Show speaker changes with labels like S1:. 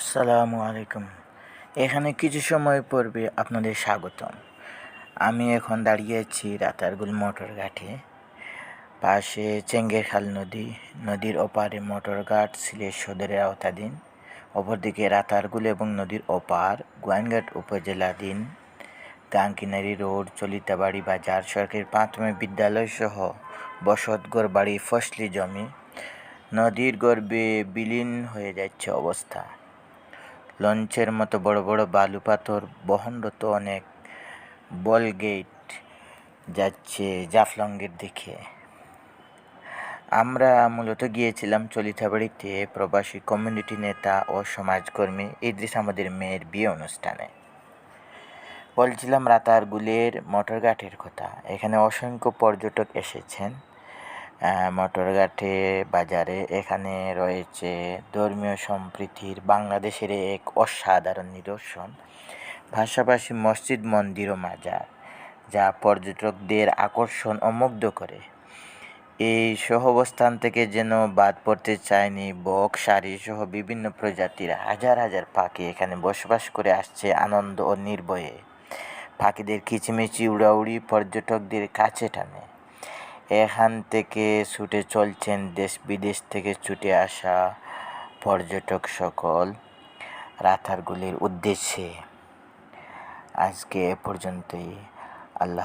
S1: আসসালামু আলাইকুম। এখানে কিছু সময় পূর্বে আপনাদের স্বাগতম। আমি এখন দাঁড়িয়ে আছি রাতারগুল মোটর ঘাটে। পাশে চেঙ্গেরখাল নদী। নদীর ওপারে মোটর ঘাট সিলেট সদরের আওতাধীন। অপরদিকে রাতারগুল এবং নদীর ওপার গোয়াইনঘাট উপজেলাধীন। গাংকিনারি রোড, চলিতাবাড়ি বাজার, সরকারি প্রাথমিক বিদ্যালয় সহ বসতগড় বাড়ি ফসলি জমি। নদীর গর্ভে বিলীন হয়ে যাচ্ছে অবস্থা। লঞ্চের মতো বড় বড় বালু পাথর, বহনরত অনেক বল গেট যাচ্ছে জাফলংয়ের দিকে। আমরা মূলত গিয়েছিলাম চলিতাবাড়িতে প্রবাসী কমিউনিটি নেতা ও সমাজকর্মী ইদ্রিস আমাদের মেয়ের বিয়ে অনুষ্ঠানে। বলছিলাম রাতারগুলের মোটরঘাটের কথা। এখানে অসংখ্য পর্যটক এসেছেন। মোটরঘাটে বাজারে এখানে রয়েছে ধর্মীয় সম্প্রীতির বাংলাদেশের এক অসাধারণ নিদর্শন। পাশাপাশি মসজিদ, মন্দির ও মাজার, যা পর্যটকদের আকর্ষণ ও মুগ্ধ করে। এই সহাবস্থান থেকে যেন বাদ পড়তে চায়নি বক সারি সহ বিভিন্ন প্রজাতির হাজার হাজার পাখি এখানে বসবাস করে আসছে আনন্দ ও নির্ভয়ে। পাখিদের কিচিমিচি, উড়াউড়ি পর্যটকদের কাছে টানে। এখান থেকে ছুটে চলছেন দেশ বিদেশ থেকে ছুটে আসা পর্যটক সকল রাতারগুলির উদ্দেশ্যে। আজকে এ পর্যন্তই। আল্লাহ